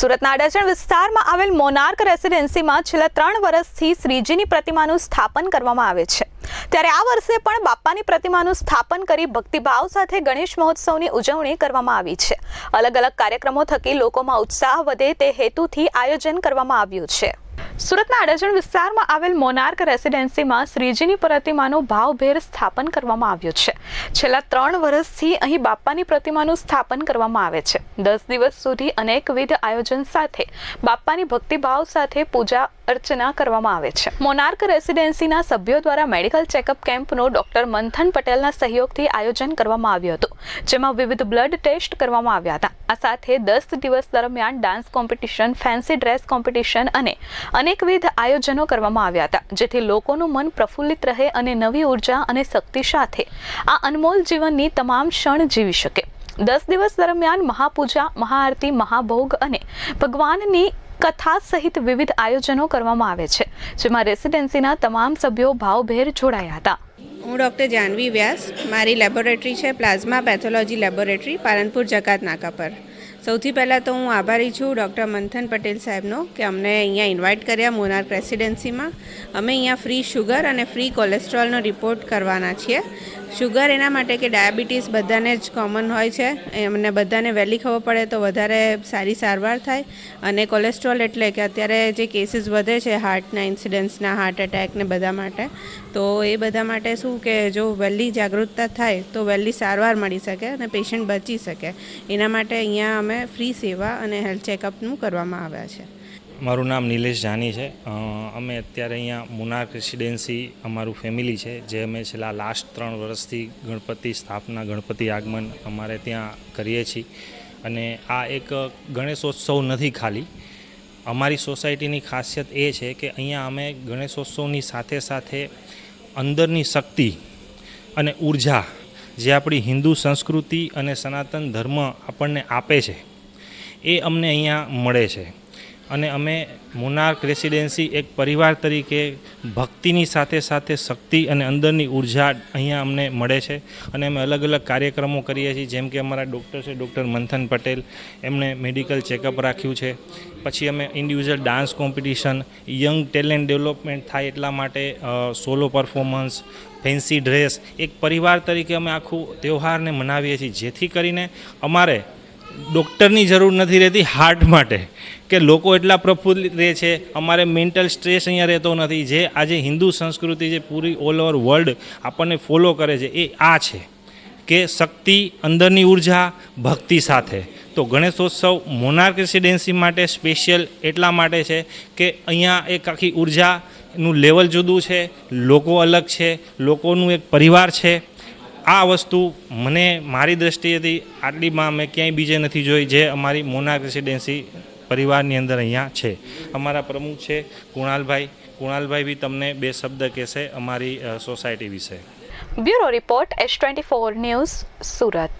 સુરતના અડાજણ વિસ્તારમાં આવેલ મોનાર્ક રેસિડેન્સીમાં છેલ્લા ત્રણ વર્ષથી શ્રીજીની પ્રતિમાનું સ્થાપન કરવામાં આવે છે. ત્યારે આ વર્ષે પણ બાપ્પાની પ્રતિમાનું સ્થાપન કરી ભક્તિભાવ સાથે ગણેશ મહોત્સવની ઉજવણી કરવામાં આવી છે. અલગ અલગ કાર્યક્રમો થકી લોકોમાં ઉત્સાહ વધે તે હેતુથી આયોજન કરવામાં આવ્યું છે. સુરતના અડજણ વિસ્તારમાં આવેલ મોનાર્ક રેસિડેન્સીમાં શ્રીજીની પ્રતિમાનું ભાવભેર સ્થાપન કરવામાં આવ્યું છે. છેલ્લા ત્રણ વર્ષથી અહીં બાપ્પાની પ્રતિમાનું સ્થાપન કરવામાં આવે છે. દસ દિવસ સુધી અનેકવિધ આયોજન સાથે બાપ્પાની ભક્તિભાવ સાથે પૂજા અર્ચના કરવામાં આવે છે. મોનાર્ક રેસિડેન્સીના સભ્યો દ્વારા મેડિકલ ચેકઅપ કેમ્પનો ડોક્ટર મંથન પટેલના સહયોગથી આયોજન કરવામાં આવ્યું હતું, જેમાં વિવિધ બ્લડ ટેસ્ટ કરવામાં આવ્યા હતા. આ સાથે દસ દિવસ દરમિયાન dance competition, fancy dress competition અને અનેકવિધ આયોજનો કરવામાં આવ્યા હતા, જેથી લોકોનું મન પ્રફુલ્લિત રહે અને નવી ઊર્જા અને શક્તિ સાથે આ અનમોલ જીવનની તમામ ક્ષણ જીવી શકે. દસ દિવસ દરમિયાન મહાપૂજા, મહાઆરતી, મહાભોગ અને ભગવાનની કથા સહિત વિવિધ આયોજનો કરવામાં આવે છે, જેમાં રેસિડેન્સીના તમામ સભ્યો ભાવભેર જોડાયા હતા. હું ડૉક્ટર જાનવી વ્યાસ. મારી લેબોરેટરી છે પ્લાઝમા પેથોલોજી લેબોરેટરી, પાલનપુર જકાત નાકા પર. સૌથી પહેલાં તો હું આભારી છું ડૉક્ટર મંથન પટેલ સાહેબનો કે અમને અહીંયા ઇન્વાઇટ કર્યા મોનાર્ક રેસિડેન્સીમાં અમે અહીંયા ફ્રી શુગર અને ફ્રી કોલેસ્ટ્રોલનો રિપોર્ટ કરવાના છીએ. શુગર એના માટે કે ડાયાબિટીસ બધાને જ કોમન હોય છે. એમને બધાને વહેલી ખબર પડે તો વધારે સારી સારવાર થાય. અને કોલેસ્ટ્રોલ એટલે કે અત્યારે જે કેસીસ વધે છે હાર્ટના ઇન્સિડન્ટ્સના હાર્ટ એટેક ને બધા માટે, તો એ બધા માટે શું કે જો વહેલી જાગૃતતા થાય તો વહેલી સારવાર મળી શકે અને પેશન્ટ બચી શકે. એના માટે અહીંયા અમે ફ્રી સેવા અને હેલ્થ ચેકઅપનું કરવામાં આવ્યા છે. મારું નામ નિલેશ જાની છે. અમે અત્યારે અહીંયા મુનાર રેસિડેન્સી અમારું ફેમિલી છે, જે અમે છેલ્લા લાસ્ટ ત્રણ વર્ષથી ગણપતિ સ્થાપના, ગણપતિ આગમન અમારે ત્યાં કરીએ છીએ. અને આ એક ગણેશોત્સવ નથી ખાલી. અમારી સોસાયટીની ખાસિયત એ છે કે અહીંયા અમે ગણેશોત્સવની સાથે સાથે અંદરની શક્તિ અને ઊર્જા જે આપણી હિન્દુ સંસ્કૃતિ અને સનાતન ધર્મ આપણને આપે છે, એ અમને અહીંયા મળે છે. અને અમે મોનાર્ક રેસિડેન્સી એક પરિવાર તરીકે ભક્તિની સાથે સાથે શક્તિ અને અંદરની ઊર્જા અહીંયા અમને મળે છે. અને અમે અલગ અલગ કાર્યક્રમો કરીએ છીએ, જેમ કે અમારા ડૉક્ટર છે ડૉક્ટર મંથન પટેલ, એમણે મેડિકલ ચેકઅપ રાખ્યું છે. પછી અમે individual dance competition, young talent development થાય એટલા માટે સોલો પરફોર્મન્સ, ફેન્સી ડ્રેસ, એક પરિવાર તરીકે અમે આખું તહેવારને મનાવીએ છીએ. જેથી કરીને અમારે ડૉક્ટરની જરૂર નથી રહેતી હાર્ટ માટે, કે લોકો એટલા પ્રફુલ્લિત રહે છે, અમારે મેન્ટલ સ્ટ્રેસ અહીંયા રહેતો નથી, જે આજે હિન્દુ સંસ્કૃતિ જે પૂરી ઓલ ઓવર વર્લ્ડ આપણને ફોલો કરે છે, એ આ છે, કે શક્તિ અંદરની ઊર્જા, ભક્તિ સાથે. તો ગણેશોત્સવ મોનાર્ક રેસિડેન્સી માટે સ્પેશિયલ એટલા માટે છે, કે અહીંયા એક આખી ઉર્જાનું લેવલ જુદું છે, લોકો અલગ છે, લોકોનું એક પરિવાર છે આ વસ્તુ મને મારી દ્રષ્ટિએથી આટલીમાં મેં ક્યાંય બીજે નથી જોઈ જે અમારી મોના રેસિડેન્સી પરિવારની અંદર અહીંયા છે. અમારા પ્રમુખ છે કુણાલભાઈ. કુણાલભાઈ બી તમને બે શબ્દ કહેશે અમારી સોસાયટી વિશે. Bureau report S twenty four news Surat.